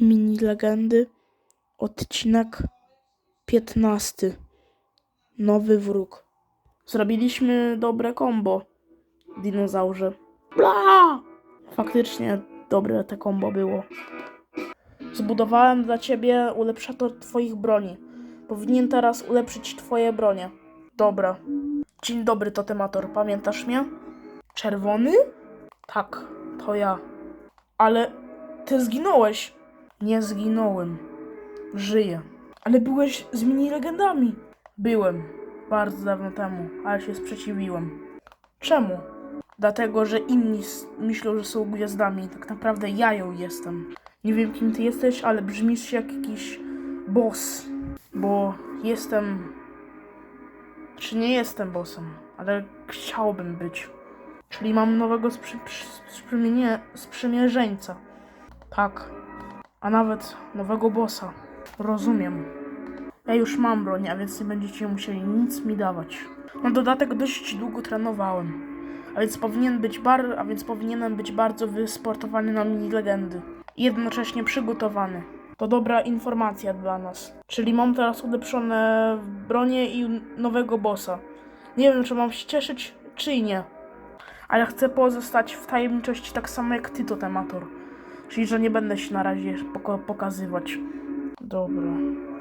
Mini legendy, odcinek 15. Nowy wróg. Zrobiliśmy dobre kombo, dinozaurze. Bla! Faktycznie dobre te kombo było. Zbudowałem dla ciebie ulepszator twoich broni. Powinien teraz ulepszyć twoje bronie. Dobra. Dzień dobry, totemator. Pamiętasz mnie? Czerwony? Tak, to ja. Ale ty zginąłeś. Nie zginąłem. Żyję. Ale byłeś z mini legendami. Byłem. Bardzo dawno temu, ale się sprzeciwiłem. Czemu? Dlatego, że inni myślą, że są gwiazdami. Tak naprawdę ja ją jestem. Nie wiem, kim ty jesteś, ale brzmisz jak jakiś boss. Bo jestem. Czy nie jestem bossem, ale chciałbym być. Czyli mam nowego sprzy, przy, sprzymienie, sprzymierzeńca. Tak. A nawet nowego bossa. Rozumiem. Ja już mam broń, a więc nie będziecie musieli nic mi dawać. Na dodatek dość długo trenowałem. A więc powinien być bar, a więc powinienem być bardzo wysportowany na mini legendy. I jednocześnie przygotowany. To dobra informacja dla nas. Czyli mam teraz ulepszone bronie i nowego bossa. Nie wiem, czy mam się cieszyć, czy nie. Ale chcę pozostać w tajemniczości tak samo jak ty, totemator. Czyli, że nie będę się na razie pokazywać. Dobra.